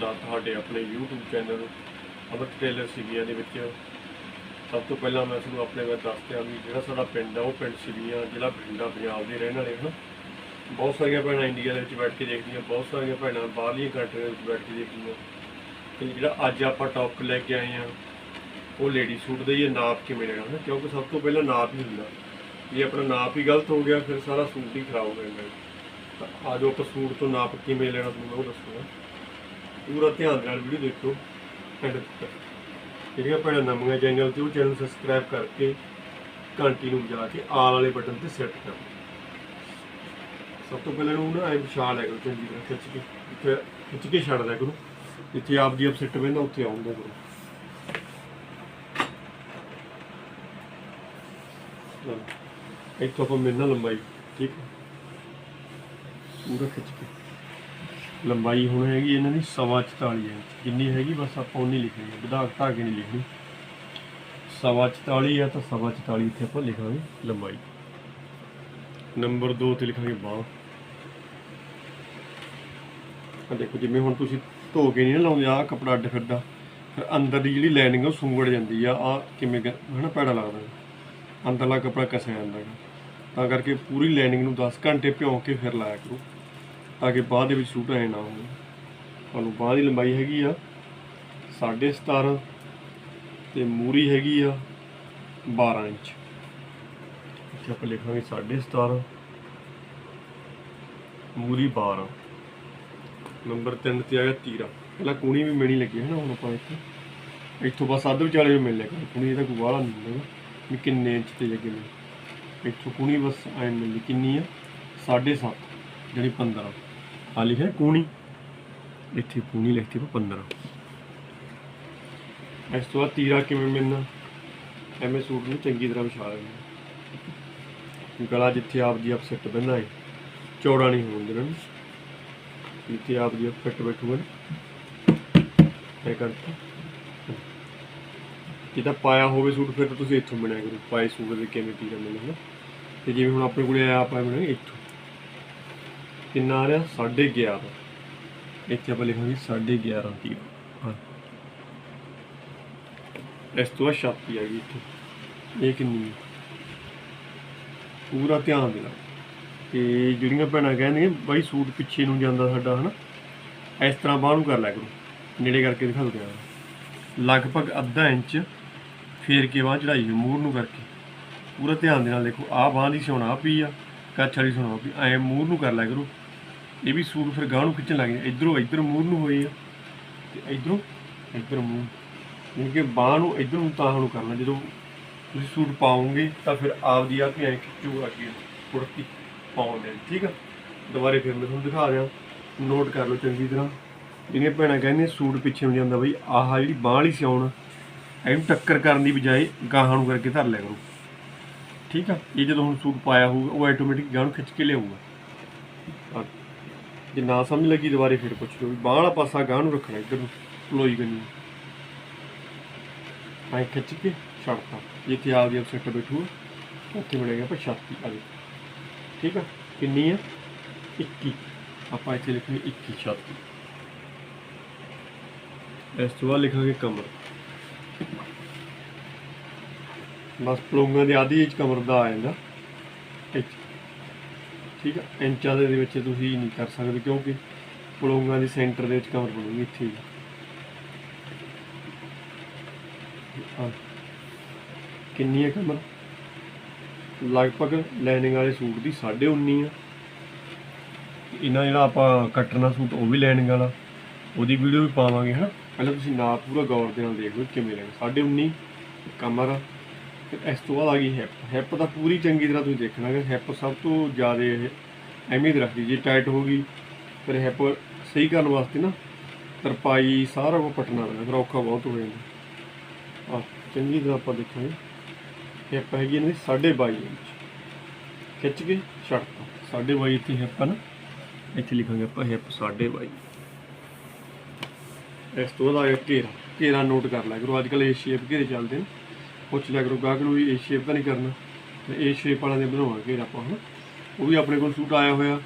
ਤੁਹਾਡਾ ਤੁਹਾਡੇ ਆਪਣੇ YouTube channel Amar tailor Siviyan ਦੇ ਵਿੱਚ ਸਭ ਤੋਂ ਪਹਿਲਾਂ ਮੈਂ ਤੁਹਾਨੂੰ ਆਪਣੇ ਬਾਰੇ ਦੱਸਦਿਆਂ ਵੀ ਜਿਹੜਾ ਸਾਡਾ ਪਿੰਡ ਆ, ਉਹ ਪਿੰਡ ਸਿਵੀਆਂ ਜ਼ਿਲ੍ਹਾ ਬਠਿੰਡਾ ਪੰਜਾਬ ਦੇ ਰਹਿਣ ਵਾਲੇ ਹਨ। ਬਹੁਤ ਸਾਰੀਆਂ ਭੈਣਾਂ ਇੰਡੀਆ ਦੇ ਵਿੱਚ ਬੈਠ ਕੇ ਦੇਖਦੀਆਂ, ਬਹੁਤ ਸਾਰੀਆਂ ਭੈਣਾਂ ਬਾਹਰਲੀਆਂ ਕੰਟਰੀਆਂ ਵਿੱਚ ਬੈਠ ਕੇ ਦੇਖਦੀਆਂ। ਤੇ ਜਿਹੜਾ ਅੱਜ ਆਪਾਂ ਟੌਪਿਕ ਲੈ ਕੇ ਆਏ ਆ, ਉਹ ਲੇਡੀ ਸੂਟ ਦਾ ਹੀ ਨਾਪ ਕਿਵੇਂ ਲੈਣਾ ਹੈ ਕਿਉਂਕਿ ਸਭ ਤੋਂ ਪਹਿਲਾਂ ਨਾਪ ਹੀ ਹੁੰਦਾ। ਜੇ ਆਪਣਾ ਨਾਪ ਹੀ ਗਲਤ ਹੋ ਗਿਆ, ਫਿਰ ਸਾਰਾ ਸੂਟ ਹੀ ਖਰਾਬ ਹੋ ਜਾਂਦਾ। ਤਾਂ ਆਜੋ ਆਪਾਂ ਸੂਟ ਤੋਂ ਨਾਪ ਕਿਵੇਂ ਲੈਣਾ, ਤੁਹਾਨੂੰ ਉਹ ਦੱਸੂਗਾ ਪੂਰਾ ਧਿਆਨ ਨਾਲ ਵੀਡੀਓ ਦੇਖੋ। ਐਂਡ ਤੱਕ। ਜਿਹੜੀਆਂ ਭੈਣਾਂ ਨਵੀਆਂ ਚੈਨਲ ਤੇ ਉਹ ਚੈਨਲ ਸਬਸਕ੍ਰਾਈਬ ਕਰਕੇ ਘੰਟੀ ਨੂੰ ਵਜਾ ਕੇ ਆਲ ਵਾਲੇ ਬਟਨ ਤੇ ਸੈੱਟ ਕਰੋ ਸਭ ਤੋਂ ਪਹਿਲਾਂ ਇਹਨੂੰ ਨਾ ਐ ਵਿਛਾ ਲਿਆ ਕਰੋ ਚੰਗੀ ਤਰ੍ਹਾਂ, ਖਿੱਚ ਕੇ। ਇੱਥੇ ਖਿੱਚ ਕੇ ਛੱਡ ਦਿਆ ਕਰੋ। ਜਿੱਥੇ ਆਪ ਦੀ ਆਪ ਸਿੱਟ ਬੈਂਦਾ ਉੱਥੇ ਆਉਂਦਾ ਕਰੋ। ਚਲੋ, ਇੱਥੋਂ ਆਪਾਂ ਮੇਰੇ ਨਾਲ ਲੰਬਾਈ, ਠੀਕ ਪੂਰਾ ਖਿੱਚ ਕੇ। ਲੰਬਾਈ ਹੁਣ ਹੈਗੀ ਇਹਨਾਂ ਦੀ ਸਵਾ 44 ਇੰਚ। ਜਿੰਨੀ ਹੈਗੀ ਬਸ ਆਪਾਂ ਉਨੀ ਲਿਖਣੀ ਹੈ। ਵਧਾ ਘਟਾ ਕੇ ਨਹੀਂ ਲਿਖਣੀ। ਸਵਾ 44 ਆ ਤਾਂ ਸਵਾ 44 ਇੱਥੇ ਆਪਾਂ ਲਿਖਾਂਗੇ ਲੰਬਾਈ। ਨੰਬਰ 2 ਤੇ ਲਿਖਾਂਗੇ ਬਾਂਹ। ਆ ਦੇਖੋ, ਜਿਵੇਂ ਹੁਣ ਤੁਸੀਂ ਧੋ ਕੇ ਨਹੀਂ ਨਾ ਲਾਉਂਦੇ ਆ ਕਪੜਾ ਅੱਡ ਫਿਰਦਾ ਫਿਰ ਅੰਦਰ ਦੀ ਜਿਹੜੀ ਲਾਈਨਿੰਗ ਉਹ ਸੁੰਗੜ ਜਾਂਦੀ ਆ। ਆ ਕਿਵੇਂ ਗ- ਹਨਾ ਪੈੜਾ ਲੱਗਦਾ। ਅੰਦਰਲਾ ਕਪੜਾ ਕਸਿਆ ਜਾਂਦਾ ਹੈ ਤਾਂ ਕਰਕੇ ਪੂਰੀ ਲਾਈਨਿੰਗ ਨੂੰ 10 ਘੰਟੇ ਭਿਉਂ ਕੇ ਫਿਰ ਲਾਇਆ ਕਰੋ। ਤਾਂ ਕਿ ਬਾਅਦ ਦੇ ਵਿੱਚ ਸੂਟ ਐ ਨਾ ਹੋਵੇ ਤੁਹਾਨੂੰ ਬਾਹ ਦੀ ਲੰਬਾਈ ਹੈਗੀ ਆ 17.5 ਤੇ ਮੂਰੀ ਹੈਗੀ ਆ 12 ਇੰਚ। ਇੱਥੇ ਆਪਾਂ ਲਿਖਾਂਗੇ 17.5 ਮੂਰੀ 12 ਨੰਬਰ 3 ਤੇ ਆਇਆ ਗਿਆ ਤੀਰਾ। ਪਹਿਲਾਂ ਕੂਣੀ ਵੀ ਮਿਲਣੀ ਲੱਗੀ ਹੈ ਨਾ ਹੁਣ ਆਪਾਂ ਇੱਥੇ। ਇੱਥੋਂ ਬਸ ਅੱਧ ਵਿਚਾਲੇ ਵੀ ਮਿਲ ਲਿਆ ਕਰੂ ਇਹਦਾ ਕੋਈ ਵਾਲਾ ਨਹੀਂ ਮਿਲੇਗਾ ਵੀ ਕਿੰਨੇ ਇੰਚ ਤੇ ਲੱਗੇ ਨੇ। ਇੱਥੋਂ ਕੂਣੀ ਬਸ ਐ ਮਿਲਦੀ ਕਿੰਨੀ ਆ? 7.5 ਜਿਹੜੀ 15 ਆ ਲਿਖਿਆ ਕੂਣੀ। ਇੱਥੇ ਕੂਣੀ ਲਿਖਤੀ ਪਾ 15 ਇਸ ਤੋਂ ਬਾਅਦ ਤੀਰਾ ਕਿਵੇਂ ਮਿਲਣਾ? ਐਵੇਂ ਸੂਟ ਨੂੰ ਚੰਗੀ ਤਰ੍ਹਾਂ ਵਿਛਾ ਲੈਣਾ। ਗਲਾ ਜਿੱਥੇ ਆਪ ਜੀ ਆਪ ਸਿੱਟ ਬੰਨਾ ਹੈ, ਚੌੜਾ ਨਹੀਂ ਹੋਣ ਦੇਣਾ ਜਿੱਥੇ ਆਪ ਜੀ ਆਪ ਫਿੱਟ ਬੈਠੂਗਾ ਇਹ ਕਰਤਾ ਜੇ ਤਾਂ ਪਾਇਆ ਹੋਵੇ ਸੂਟ, ਫਿਰ ਤਾਂ ਤੁਸੀਂ ਇੱਥੋਂ ਬਣਾਇਆ ਕਰੋ। ਪਾਏ ਸੂਟ ਦੇ ਕਿਵੇਂ ਤੀਰਾ ਮਿਲਣਾ। ਤੇ ਜਿਵੇਂ ਹੁਣ ਆਪਣੇ ਕੋਲੇ ਆਇਆ, ਆਪਾਂ ਬਣਾਏ ਇੱਥੋਂ। ਕਿੰਨਾ ਆ ਰਿਹਾ? 11.5 ਇੱਥੇ ਆਪਾਂ ਲਿਖਾਂਗੇ 11.5 ਦੀ ਹਾਂ। ਇਸ ਤੋਂ ਬਾਅਦ ਛਾਤੀ ਆ ਗਈ ਇੱਥੇ। ਇਹ ਕਿੰਨੀ ਹੈ ਪੂਰਾ ਧਿਆਨ ਦੇਣਾ। ਤੇ ਜਿਹੜੀਆਂ ਭੈਣਾਂ ਕਹਿੰਦੀਆਂ, ਬਾਈ ਸੂਟ ਪਿੱਛੇ ਨੂੰ ਜਾਂਦਾ ਸਾਡਾ, ਹਨਾ? ਇਸ ਤਰ੍ਹਾਂ ਬਾਹ ਨੂੰ ਕਰ ਲਿਆ ਕਰੋ। ਨੇੜੇ ਕਰਕੇ ਦਿਖਾ ਦੋ ਕਿਆ ਲਗਭਗ ਅੱਧਾ ਇੰਚ ਫੇਰ ਕੇ ਬਾਹ ਚੜਾਈ ਹੈ ਮੂਰ ਨੂੰ ਕਰਕੇ। ਪੂਰਾ ਧਿਆਨ ਦੇ ਨਾਲ ਦੇਖੋ, ਆਹ ਬਾਹ ਦੀ ਸਿਉਣਾ ਪਈ ਆ ਕੱਛ ਵਾਲੀ ਸਿਉਣਾ ਪਈ ਐ ਮੂਰ ਨੂੰ ਕਰ ਲਿਆ ਕਰੋ। ਇਹ ਵੀ ਸੂਟ ਫਿਰ ਗਾਹ ਨੂੰ ਖਿੱਚਣ ਲੱਗ ਜਾਂਦਾ ਇਧਰੋਂ ਇਧਰ ਮੂਰ ਨੂੰ ਹੋਈ ਆ ਤੇ ਇਧਰੋਂ ਇਧਰ ਮੂੰਹ। ਯਾਨੀ ਕਿ ਬਾਹ ਨੂੰ ਇਧਰ ਨੂੰ ਤਾਂ ਨੂੰ ਕਰਨਾ। ਜਦੋਂ ਤੁਸੀਂ ਸੂਟ ਪਾਓਗੇ ਤਾਂ ਫਿਰ ਆਪਦੀ ਆਪ ਹੀ ਐ ਖਿੱਚੂਗਾ ਅੱਗੇ ਕੁੜਤੀ ਪਾਉਣ ਦੇ। ਠੀਕ ਆ? ਦੁਬਾਰੇ ਫਿਰ ਮੈਂ ਤੁਹਾਨੂੰ ਦਿਖਾ ਰਿਹਾ ਨੋਟ ਕਰ ਲਓ ਚੰਗੀ ਤਰ੍ਹਾਂ। ਜਿਹੜੀਆਂ ਭੈਣਾਂ ਕਹਿੰਦੀਆਂ ਸੂਟ ਪਿੱਛੇ ਨੂੰ ਜਾਂਦਾ ਬਈ, ਆਹ ਜਿਹੜੀ ਬਾਹ ਵਾਲੀ ਸਿਉਣ, ਇਹਨੂੰ ਟੱਕਰ ਕਰਨ ਦੀ ਬਜਾਏ ਗਾਹਾਂ ਨੂੰ ਕਰਕੇ ਧਰ ਲਿਆ ਕਰੋ। ਠੀਕ ਆ? ਇਹ ਜਦੋਂ ਹੁਣ ਸੂਟ ਪਾਇਆ ਹੋਊਗਾ, ਉਹ ਆਟੋਮੈਟਿਕ ਗਾਹ ਨੂੰ ਖਿੱਚ ਕੇ ਲਿਆਊਗਾ। ਜੇ ਨਾ ਸਮਝ ਲੱਗੀ ਦੁਬਾਰੇ ਫਿਰ ਪੁੱਛ ਲਓ ਵੀ ਬਾਹ ਵਾਲਾ ਪਾਸਾ ਗਾਹ ਨੂੰ ਰੱਖਣਾ ਇੱਧਰ ਨੂੰ ਪਲੋਈ ਕਰਨੀ ਆਏ ਖਿੱਚ ਕੇ ਛੱਡਤਾ, ਜਿੱਥੇ ਆਪਦੀ ਆਪ ਸੈੱਟ ਬੈਠੂ ਉੱਥੇ ਮਿਲੇਗਾ ਆਪਾਂ ਛਾਤੀ ਆ ਠੀਕ ਆ? ਕਿੰਨੀ ਆ? 21 ਆਪਾਂ ਇੱਥੇ ਲਿਖਾਂਗੇ 21 ਛਾਤੀ। ਇਸ ਤੋਂ ਬਾਅਦ ਲਿਖਾਂਗੇ ਕਮਰ। ਬਸ ਪਲੋਂਗਾਂ ਦੇ ਆਦੀ ਵਿੱਚ ਕਮਰ ਦਾ ਆ ਜਾਂਦਾ। ਇੱਥੇ। ਠੀਕ ਆ? ਇੰਚਾਂ ਦੇ ਵਿੱਚ ਤੁਸੀਂ ਨਹੀਂ ਕਰ ਸਕਦੇ ਕਿਉਂਕਿ ਪਲੋਂਗਾਂ ਦੇ ਸੈਂਟਰ ਦੇ ਵਿੱਚ ਕਮਰ ਬਣੂਗੀ ਇੱਥੇ ਹੀ ਕਿੰਨੀ ਹੈ। ਕਮਰ ਲਗਭਗ ਲਾਈਨਿੰਗ ਵਾਲੇ ਸੂਟ ਦੀ 19.5 ਆ। ਇਹਨਾਂ ਜਿਹੜਾ ਆਪਾਂ ਕੱਟਣਾ ਸੂਟ, ਉਹ ਵੀ ਲਾਈਨਿੰਗ ਵਾਲਾ। ਉਹਦੀ ਵੀਡੀਓ ਵੀ ਪਾਵਾਂਗੇ, ਹਨਾ? ਪਹਿਲਾਂ ਤੁਸੀਂ ਨਾਪ ਪੂਰਾ ਗੌਰ ਦੇ ਨਾਲ ਦੇਖ ਲਓ ਕਿਵੇਂ ਲੈਣਾ। 19.5 ਕਮਰ ਫਿਰ ਇਸ ਤੋਂ ਬਾਅਦ ਆ ਗਈ ਹਿੱਪ ਹਿੱਪ ਤਾਂ ਪੂਰੀ ਚੰਗੀ ਤਰ੍ਹਾਂ ਤੁਸੀਂ ਦੇਖਣਾ ਕਿ ਹਿੱਪ ਸਭ ਤੋਂ ਜ਼ਿਆਦਾ ਇਹ ਅਹਿਮੀਅਤ ਰੱਖਦੀ। ਜੇ ਟਾਈਟ ਹੋ ਗਈ, ਫਿਰ ਹਿੱਪ ਸਹੀ ਕਰਨ ਵਾਸਤੇ ਨਾ ਤਰਪਾਈ ਸਾਰਾ ਕੁਝ ਪਟਣਾ ਪੈਂਦਾ, ਫਿਰ ਔਖਾ ਬਹੁਤ ਹੋ ਜਾਂਦਾ। ਆ, ਚੰਗੀ ਤਰ੍ਹਾਂ ਆਪਾਂ ਦੇਖਾਂਗੇ। ਹਿੱਪ ਹੈਗੀ ਇਹਨਾਂ ਦੀ 22.5 ਇੰਚ। ਖਿੱਚ ਕੇ ਛੱਡਤਾ 22.5 ਇੱਥੇ ਹਿੱਪ ਆ ਨਾ। ਇੱਥੇ ਲਿਖਾਂਗੇ ਆਪਾਂ ਹਿੱਪ 22.5 ਇਸ ਤੋਂ ਬਾਅਦ ਆ ਗਿਆ ਘੇਰਾ। ਘੇਰਾ ਨੋਟ ਕਰ ਲਿਆ ਕਰੋ। ਅੱਜ ਕੱਲ੍ਹ ਇਹ ਸ਼ੇਪ ਘੇਰੇ ਚੱਲਦੇ ਨੇ। ਪੁੱਛ ਲਿਆ ਕਰੋ ਗਾਹਕ ਨੂੰ ਵੀ ਇਹ ਸ਼ੇਪ ਤਾਂ ਨਹੀਂ ਕਰਨਾ। ਤੇ ਇਹ ਸ਼ੇਪ ਵਾਲਾ ਦੇ ਬਣਾਉਣਾ ਘੇਰਾ ਆਪਾਂ ਹਨਾ। ਉਹ ਵੀ ਆਪਣੇ ਕੋਲ ਸੂਟ ਆਇਆ ਹੋਇਆ।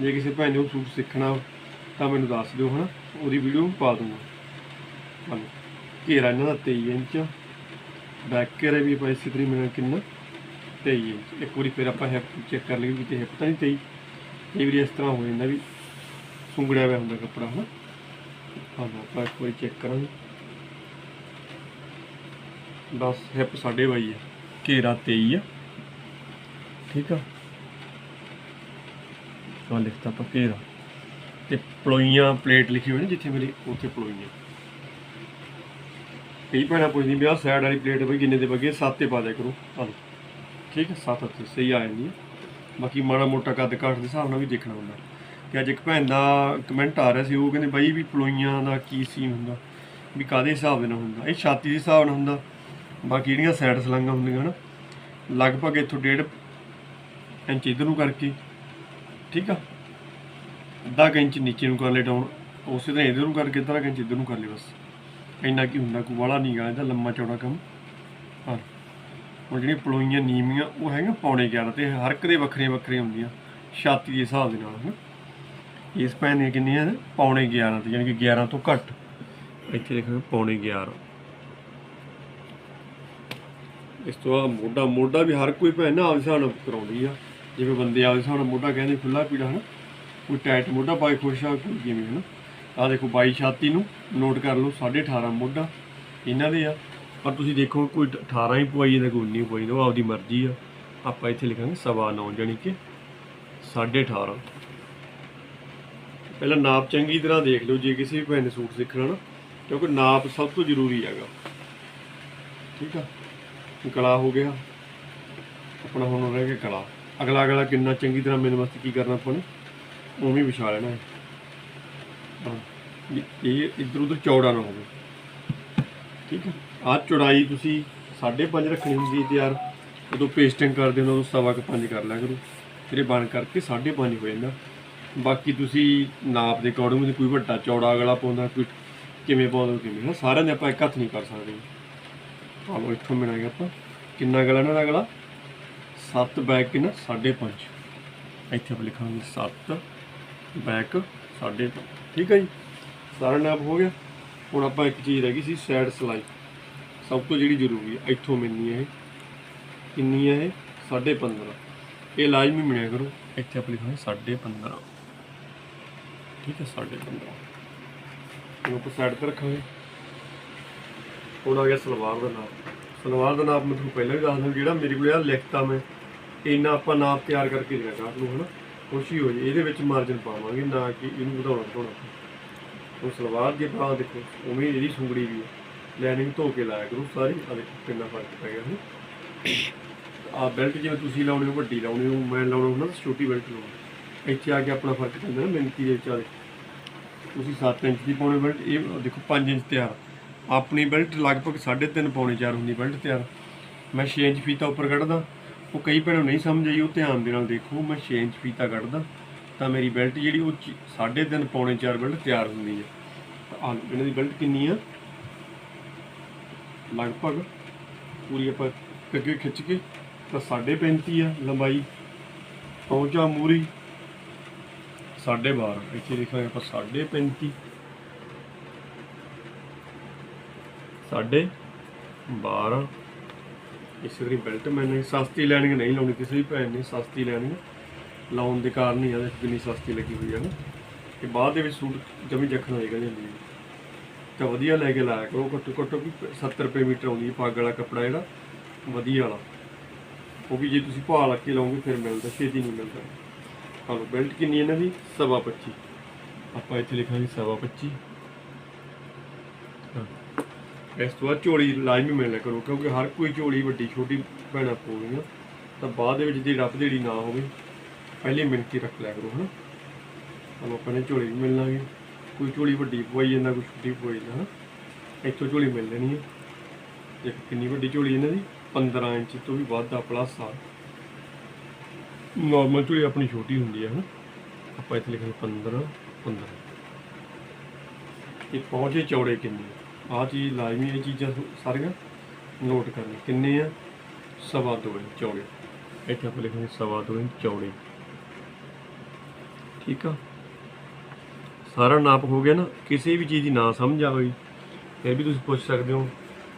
ਜੇ ਕਿਸੇ ਭੈਣ ਨੇ ਉਹ ਸੂਟ ਸਿੱਖਣਾ ਤਾਂ ਮੈਨੂੰ ਦੱਸ ਦਿਓ ਹਨਾ। ਉਹਦੀ ਵੀਡੀਓ ਪਾ ਦੂੰਗਾ। ਤੁਹਾਨੂੰ ਘੇਰਾ ਇਹਨਾਂ ਦਾ 23 ਇੰਚ। ਬੈਕ ਘੇਰਾ ਵੀ ਆਪਾਂ ਇਸੇ ਤਰੀਕੇ ਨਾਲ ਕਿੰਨਾ? 23 ਇੰਚ। ਇੱਕ ਵਾਰੀ ਫਿਰ ਆਪਾਂ ਹਿਪ ਚੈੱਕ ਕਰ ਲਈਏ ਵੀ ਤੇ ਹਿਪ ਤਾਂ ਨਹੀਂ 23 ਕਈ ਵਾਰੀ ਇਸ ਤਰ੍ਹਾਂ ਹੋ ਜਾਂਦਾ ਵੀ ਸੁੰਗੜਿਆ ਹੋਇਆ ਹੁੰਦਾ ਕੱਪੜਾ ਹਨਾ। ਹਾਂ, ਆਪਾਂ ਇੱਕ ਵਾਰੀ ਚੈੱਕ ਕਰਾਂਗੇ। ਬਸ ਹਿੱਪ ਸਾਡੇ ਬਾਈ ਹੈ ਘੇਰਾ 23 ਆ। ਠੀਕ ਆ? ਉਹ ਲਿਖਤਾ ਆਪਾਂ ਘੇਰਾ। ਤੇ ਪਲੋਈਆਂ ਪਲੇਟ ਲਿਖੀ ਹੋਈ ਨੇ ਜਿੱਥੇ ਮੇਰੀ, ਉੱਥੇ ਪਲੋਈਆਂ। ਕਈ ਭੈਣਾਂ ਪੁੱਛਦੀ ਵੀ ਆਹ ਸਾਈਡ ਵਾਲੀ ਪਲੇਟ ਬਈ ਕਿੰਨੇ ਦੇ ਬਗੇ? 7 ਤੇ ਪਾ ਦਿਆ ਕਰੋ। ਆਹ ਠੀਕ ਹੈ 7 ਤੇ ਸਹੀ ਆ ਜਾਂਦੀ ਹੈ ਬਾਕੀ ਮਾੜਾ ਮੋਟਾ ਕੱਦ ਕਾਠ ਦੇ ਹਿਸਾਬ ਨਾਲ ਵੀ ਦੇਖਣਾ ਹੁੰਦਾ। ਕਿ ਅੱਜ ਇੱਕ ਭੈਣ ਦਾ ਕਮੈਂਟ ਆ ਰਿਹਾ ਸੀ, ਉਹ ਕਹਿੰਦੇ ਬਾਈ ਵੀ ਪਲੋਈਆਂ ਦਾ ਕੀ ਸੀਨ ਹੁੰਦਾ? ਵੀ ਕਾਦੇ ਹਿਸਾਬ ਦੇ ਨਾਲ ਹੁੰਦਾ? ਇਹ ਛਾਤੀ ਦੇ ਹਿਸਾਬ ਨਾਲ ਹੁੰਦਾ। ਬਾਕੀ ਜਿਹੜੀਆਂ ਸਾਈਡ ਸਲੰਗਾਂ ਹੁੰਦੀਆਂ ਹਨ, ਲਗਭਗ ਇੱਥੋਂ ਡੇਢ ਇੰਚ ਇਧਰ ਨੂੰ ਕਰਕੇ, ਠੀਕ ਆ? ਅੱਧਾ ਕੁ ਇੰਚ ਨੀਚੇ ਨੂੰ ਕਰ ਲੈ ਡਾਊਨ ਉਸੇ ਤਰ੍ਹਾਂ ਇਧਰ ਨੂੰ ਕਰਕੇ, ਅੱਧਾ ਕੁ ਇੰਚ ਇਧਰ ਨੂੰ ਕਰ ਲੈ ਬਸ। ਇੰਨਾ ਕੀ ਹੁੰਦਾ, ਕੋਈ ਵਾਲਾ ਨਹੀਂ ਗਾ, ਇਹਦਾ ਲੰਮਾ ਚੌੜਾ ਕੰਮ। ਹਾਂ। ਹੁਣ ਜਿਹੜੀਆਂ ਪਲੋਈਆਂ ਨੀਵੀਆਂ, ਉਹ ਹੈਗਾ ਪੌਣੇ 11 ਤੇ, ਹਰ ਇੱਕ ਦੇ ਵੱਖਰੀਆਂ ਵੱਖਰੀਆਂ ਹੁੰਦੀਆਂ, ਛਾਤੀ ਦੇ ਹਿਸਾਬ ਦੇ ਨਾਲ, ਹਨਾ? ਇਸ ਪੈਨ ਦੀਆਂ ਕਿੰਨੀਆਂ ਨੇ? ਪੌਣੇ 11 ਤੇ ਯਾਨੀ ਕਿ 11 ਤੋਂ ਘੱਟ। ਇੱਥੇ ਦੇਖੋ, ਪੌਣੇ 11 ਇਸ ਤੋਂ ਬਾਅਦ ਮੋਢਾ ਮੋਢਾ ਵੀ ਹਰ ਕੋਈ ਭੈਣ ਨਾ ਆਪਦੇ ਹਿਸਾਬ ਨਾਲ ਕਰਾਉਂਦੀ ਆ। ਜਿਵੇਂ ਬੰਦੇ ਆਪਦੇ ਹਿਸਾਬ ਨਾਲ ਮੋਢਾ ਕਹਿੰਦੇ ਖੁੱਲਾ ਪੀੜਾ ਹਨਾ, ਕੋਈ ਟਾਈਟ ਮੋਢਾ ਪਾਈ ਖੁਸ਼ ਆ, ਕੋਈ ਕਿਵੇਂ ਹਨਾ। ਆ ਦੇਖੋ 22 ਛਾਤੀ ਨੂੰ ਨੋਟ ਕਰ ਲਓ 18.5 ਮੋਢਾ, ਇਹਨਾਂ ਦੇ ਆ। ਪਰ ਤੁਸੀਂ ਦੇਖੋ ਕੋਈ 18 ਹੀ ਪਵਾਈ ਜਾਂਦਾ ਕੋਈ 19 ਪਵਾਈ ਜਾਂਦਾ ਉਹ ਆਪਦੀ ਮਰਜ਼ੀ ਆ। ਆਪਾਂ ਇੱਥੇ ਲਿਖਾਂਗੇ ਸਵਾ ਨੌ ਜਾਣੀ ਕਿ 18.5 ਪਹਿਲਾਂ ਨਾਪ ਚੰਗੀ ਤਰ੍ਹਾਂ ਦੇਖ ਲਓ, ਜੇ ਕਿਸੇ ਵੀ ਭੈਣ ਨੇ ਸੂਟ ਸਿੱਖਣਾ ਨਾ, ਕਿਉਂਕਿ ਨਾਪ ਸਭ ਤੋਂ ਜ਼ਰੂਰੀ ਹੈਗਾ। ਠੀਕ ਆ? ਗਲਾ ਹੋ ਗਿਆ। ਆਪਣਾ ਹੁਣ ਰਹਿ ਗਿਆ ਗਲਾ ਅਗਲਾ ਅਗਲਾ ਕਿੰਨਾ ਚੰਗੀ ਤਰ੍ਹਾਂ ਮੇਰੇ ਵਾਸਤੇ ਕੀ ਕਰਨਾ ਆਪਾਂ ਨੇ ਉਵੇਂ ਹੀ ਵਿਛਾ ਲੈਣਾ ਹੈ। ਹਾਂ, ਇਹ- ਇਹ ਇਧਰ ਉਧਰ ਚੌੜਾ ਨਾ ਹੋਵੇ। ਠੀਕ ਹੈ? ਆਹ ਚੌੜਾਈ ਤੁਸੀਂ 5.5 ਰੱਖਣੀ ਹੁੰਦੀ ਹੈ ਯਾਰ ਉਦੋਂ ਪੇਸਟਿੰਗ ਕਰਦੇ ਹੋ ਉਦੋਂ ਸਵਾ ਕੁ ਪੰਜ ਕਰ ਲਿਆ ਕਰੋ। ਫਿਰ ਇਹ ਬਣ ਕਰਕੇ 5.5 ਹੋ ਜਾਂਦਾ। ਬਾਕੀ ਤੁਸੀਂ ਨਾਪ ਦੇ ਅਕੋਰਡਿੰਗ ਕੋਈ ਵੱਡਾ ਚੌੜਾ ਅਗਲਾ ਪਾਉਂਦਾ ਕੋਈ ਕਿਵੇਂ ਪਾਉਂਦਾ ਕਿਵੇਂ ਨਾ ਸਾਰਿਆਂ ਦੇ ਆਪਾਂ ਇੱਕ ਹੱਥ ਨਹੀਂ ਕਰ ਸਕਦੇ। ਆ ਲਓ ਇੱਥੋਂ ਮਿਲਾਂਗੇ ਆਪਾਂ। ਕਿੰਨਾ ਗਲਾ ਇਹਨਾਂ ਦਾ ਗਲਾ? 7 ਬੈਕ ਕਿੰਨਾ? 5.5 ਇੱਥੇ ਆਪਾਂ ਲਿਖਾਂਗੇ 7 ਬੈਕ 5.5 ਠੀਕ ਹੈ ਜੀ? ਸਾਰਾ ਨਾਪ ਹੋ ਗਿਆ। ਹੁਣ ਆਪਾਂ ਇੱਕ ਚੀਜ਼ ਰਹਿ ਗਈ ਸੀ ਸਾਈਡ ਸਲਾਈ। ਸਭ ਤੋਂ ਜਿਹੜੀ ਜ਼ਰੂਰੀ ਹੈ, ਇੱਥੋਂ ਮਿਲਣੀ ਹੈ ਇਹ। ਕਿੰਨੀ ਹੈ ਇਹ? 15.5 ਇਹ ਲਾਜ਼ਮੀ ਮਿਲਿਆ ਕਰੋ। ਇੱਥੇ ਆਪਾਂ ਲਿਖਾਂਗੇ 15.5 ਠੀਕ ਹੈ 15.5 ਇਹਨੂੰ ਆਪਾਂ ਸਾਈਡ ਤੇ ਰੱਖਾਂਗੇ। ਹੁਣ ਆ ਗਿਆ ਸਲਵਾਰ ਦਾ ਨਾਪ। ਸਲਵਾਰ ਦਾ ਨਾਪ ਮੈਂ ਤੁਹਾਨੂੰ ਪਹਿਲਾਂ ਵੀ ਦੱਸ ਦਿੰਦਾ ਜਿਹੜਾ ਮੇਰੇ ਕੋਲ ਆ ਲਿਖਤਾ ਮੈਂ, ਇੰਨਾ ਆਪਾਂ ਨਾਪ ਤਿਆਰ ਕਰਕੇ ਦੇਣਾ ਕਾਟ ਨੂੰ ਹਨਾ? ਖੁਸ਼ੀ ਹੋ ਜੇ, ਇਹਦੇ ਵਿੱਚ ਮਾਰਜਨ ਪਾਵਾਂਗੇ, ਨਾ ਕਿ ਇਹਨੂੰ ਵਧਾਉਣਾ ਘਟਾਉਣਾ ਹੁਣ ਸਲਵਾਰ ਦੀ ਪਾ ਦੇਖੋ, ਉਵੇਂ ਇਹਦੀ ਸੁੰਗੜੀ ਵੀ ਹੈ। ਲਾਈਨਿੰਗ ਧੋ ਕੇ ਲਾਇਆ ਕਰੋ ਸਾਰੀ ਆ ਦੇਖੋ ਕਿੰਨਾ ਫ਼ਰਕ ਪੈ ਗਿਆ ਹੈ ਆ ਬੈਲਟ ਜਿਵੇਂ ਤੁਸੀਂ ਲਾਉਣੇ ਹੋ, ਵੱਡੀ ਲਾਉਣੀ ਹੋ, ਮੈਂ ਲਾਉਣਾ ਹੁੰਦਾ ਤਾਂ ਛੋਟੀ ਬੈਲਟ ਲਾਉਣੀ। ਇੱਥੇ ਆ ਕੇ ਆਪਣਾ ਫ਼ਰਕ ਪੈਂਦਾ ਨਾ ਮਿੰਤੀ ਦੇ ਵਿੱਚ ਤੁਸੀਂ 7 ਇੰਚ ਦੀ ਪਾਉਣੀ ਬੈਲਟ ਇਹ ਦੇਖੋ 5 ਇੰਚ ਤਿਆਰ। ਆਪਣੀ ਬੈਲਟ ਲਗਭਗ 3.5 ਪੌਣੇ 4 ਹੁੰਦੀ ਬੈਲਟ ਤਿਆਰ। ਮੈਂ 6 ਇੰਚ ਫੀਤਾ ਉੱਪਰ ਕੱਢਦਾ। ਉਹ ਕਈ ਭੈਣਾਂ ਨੂੰ ਨਹੀਂ ਸਮਝ ਆਈ, ਉਹ ਧਿਆਨ ਦੇ ਨਾਲ ਦੇਖੋ, ਮੈਂ 6 ਇੰਚ ਫੀਤਾ ਕੱਢਦਾ। ਤਾਂ ਮੇਰੀ ਬੈਲਟ ਜਿਹੜੀ, ਉਹ 3.5 ਪੌਣੇ 4 ਬੈਲਟ ਤਿਆਰ ਹੁੰਦੀ ਹੈ। ਤਾਂ ਇਹਨਾਂ ਦੀ ਬੈਲਟ ਕਿੰਨੀ ਆ? ਲਗਭਗ ਪੂਰੀ ਆਪਾਂ ਅੱਗੇ ਖਿੱਚ ਕੇ, ਤਾਂ 35 ਆ ਲੰਬਾਈ। ਪਹੁੰਚਾ ਮੂਰੀ 12.5 ਇੱਥੇ ਲਿਖਾਂਗੇ ਆਪਾਂ 35 ਸਾਢੇ 12 ਇਸੇ ਤਰ੍ਹਾਂ ਬੈਲਟ ਮੈਨੇ ਸਸਤੀ ਲੈਣੀ ਨਹੀਂ ਲਾਉਣੀ ਕਿਸੇ ਵੀ ਭੈਣ ਨੇ, ਸਸਤੀ ਲੈਣੀ ਲਾਉਣ ਦੇ ਕਾਰਨ ਹੀ ਆ ਜਿੰਨੀ ਸਸਤੀ ਲੱਗੀ ਹੋਈ ਹੈ ਨਾ। ਤੇ ਬਾਅਦ ਦੇ ਵਿੱਚ ਸੂਟ ਜਮੀ ਜਖਣ ਹੋਏਗਾ ਜਾਂਦੀ ਹੈ ਤਾਂ ਵਧੀਆ ਲੈ ਕੇ ਲਾਇਆ ਕਰੋ, ਘੱਟੋ ਘੱਟੋ ਵੀ 70 ਰੁਪਏ ਮੀਟਰ ਆਉਂਦੀ ਹੈ ਪੱਗ ਵਾਲਾ ਕੱਪੜਾ ਜਿਹੜਾ, ਵਧੀਆ ਵਾਲਾ। ਉਹ ਵੀ ਜੇ ਤੁਸੀਂ ਭਾਅ ਲਾ ਕੇ ਲਾਓਗੇ, ਫਿਰ ਮਿਲਦਾ, ਛੇਤੀ ਨਹੀਂ ਮਿਲਦਾ। ਚਲੋ ਬੈਲਟ ਕਿੰਨੀ ਇਹਨਾਂ ਦੀ? ਸਵਾ 25 ਆਪਾਂ ਇੱਥੇ ਲਿਖਾਂਗੇ ਸਵਾ 25 ਇਸ ਤੋਂ ਬਾਅਦ ਝੋਲੀ ਲਾਜ਼ਮੀ ਮਿਲਿਆ ਕਰੋ, ਕਿਉਂਕਿ ਹਰ ਕੋਈ ਝੋਲੀ ਵੱਡੀ ਛੋਟੀ ਭੈਣਾਂ ਪਾਉਂਦੀਆਂ ਤਾਂ ਬਾਅਦ ਦੇ ਵਿੱਚ ਜੇ ਰੱਬ ਦੇੜੀ ਨਾ ਹੋਵੇ, ਪਹਿਲੇ ਮਿੰਟ ਹੀ ਰੱਖ ਲਿਆ ਕਰੋ, ਹਨਾ? ਚਲੋ ਆਪਾਂ ਨੇ ਝੋਲੀ ਵੀ ਮਿਲ ਲਾਂਗੇ। ਕੋਈ ਝੋਲੀ ਵੱਡੀ ਪਵਾਈ ਜਾਂਦਾ, ਕੋਈ ਛੋਟੀ ਪਵਾਈ ਜਾਂਦਾ, ਹਨਾ? ਇੱਥੋਂ ਝੋਲੀ ਮਿਲ ਲੈਣੀ ਹੈ ਇੱਕ ਕਿੰਨੀ ਵੱਡੀ ਝੋਲੀ ਇਹਨਾਂ ਦੀ 15 ਇੰਚ ਤੋਂ ਵੀ ਵੱਧ ਆ ਪਲੱਸ ਆ। ਨਾਰਮਲ ਝੋਲੀ ਆਪਣੀ ਛੋਟੀ ਹੁੰਦੀ ਹੈ ਹਨਾ? ਆਪਾਂ ਇੱਥੇ ਲਿਖਣਾ 15 15 ਇਹ ਪਹੁੰਚੇ ਚੌੜੇ ਕਿੰਨੇ ਆਹ ਚੀਜ਼ ਲਾਜ਼ਮੀ ਇਹ ਚੀਜ਼ਾਂ ਸਾਰੀਆਂ ਨੋਟ ਕਰਨੀ ਕਿੰਨੇ ਆ? ਸਵਾ ਦੋ ਇੰਚ ਚੌੜੇ। ਇੱਥੇ ਆਪਾਂ ਲਿਖਾਂਗੇ ਸਵਾ ਦੋ ਇੰਚ ਚੌੜੇ। ਠੀਕ ਆ? ਸਾਰਾ ਨਾਪ ਹੋ ਗਿਆ ਨਾ, ਕਿਸੇ ਵੀ ਚੀਜ਼ ਦੀ ਨਾ ਸਮਝ ਆਵੇ। ਫਿਰ ਵੀ ਤੁਸੀਂ ਪੁੱਛ ਸਕਦੇ ਹੋ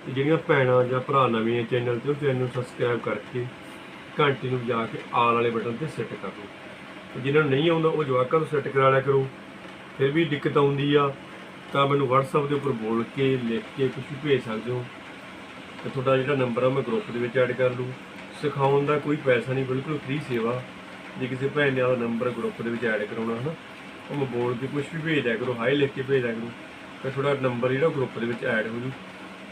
ਤੇ ਜਿਹੜੀਆਂ ਭੈਣਾਂ ਜਾਂ ਭਰਾ ਨਵੇਂ ਚੈਨਲ ਤੇ ਉਹ ਚੈਨਲ ਨੂੰ ਸਬਸਕ੍ਰਾਈਬ ਕਰਕੇ ਘੰਟੀ ਨੂੰ ਵਜਾ ਕੇ ਆਲ ਵਾਲੇ ਬਟਨ ਤੇ ਸੈੱਟ ਕਰ ਲਓ ਤੇ ਜਿਨ੍ਹਾਂ ਨੂੰ ਨਹੀਂ ਆਉਂਦਾ, ਉਹ ਜਵਾਕਾਂ ਨੂੰ ਸੈੱਟ ਕਰਾ ਲਿਆ ਕਰੋ। ਫਿਰ ਵੀ ਦਿੱਕਤ ਆਉਂਦੀ ਆ। ਤਾਂ ਮੈਨੂੰ WhatsApp ਦੇ ਉੱਪਰ ਬੋਲ ਕੇ, ਲਿਖ ਕੇ ਕੁਝ ਵੀ ਭੇਜ ਸਕਦੇ ਹੋ। ਤੇ ਤੁਹਾਡਾ ਜਿਹੜਾ ਨੰਬਰ ਆ, ਮੈਂ ਗਰੁੱਪ ਦੇ ਵਿੱਚ ਐਡ ਕਰ ਲੂ ਸਿਖਾਉਣ ਦਾ ਕੋਈ ਪੈਸਾ ਨਹੀਂ, ਬਿਲਕੁਲ ਫ੍ਰੀ ਸੇਵਾ। ਜੇ ਕਿਸੇ ਭੈਣ ਨੇ ਆਪਦਾ ਨੰਬਰ ਗਰੁੱਪ ਦੇ ਵਿੱਚ ਐਡ ਕਰਾਉਣਾ ਹਨਾ, ਉਹ ਮੈਂ ਬੋਲ ਕੇ ਕੁਝ ਵੀ ਭੇਜ ਦਿਆ ਕਰੋ ਹਾਈ ਲਿਖ ਕੇ ਭੇਜ ਦਿਆ ਕਰੋ। ਤਾਂ ਤੁਹਾਡਾ ਨੰਬਰ ਜਿਹੜਾ ਗਰੁੱਪ ਦੇ ਵਿੱਚ ਐਡ ਹੋ ਜੂ।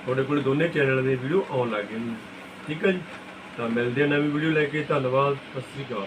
ਤੁਹਾਡੇ ਕੋਲ ਦੋਨੇ ਚੈਨਲ ਦੇ ਵੀਡੀਓ ਆਉਣ ਲੱਗ ਗਏ ਠੀਕ ਹੈ ਜੀ? ਤਾਂ ਮਿਲਦੇ ਆ ਨਵੀਂ ਵੀਡੀਓ ਲੈ ਕੇ। ਧੰਨਵਾਦ। ਸਤਿ ਸ੍ਰੀ ਅਕਾਲ।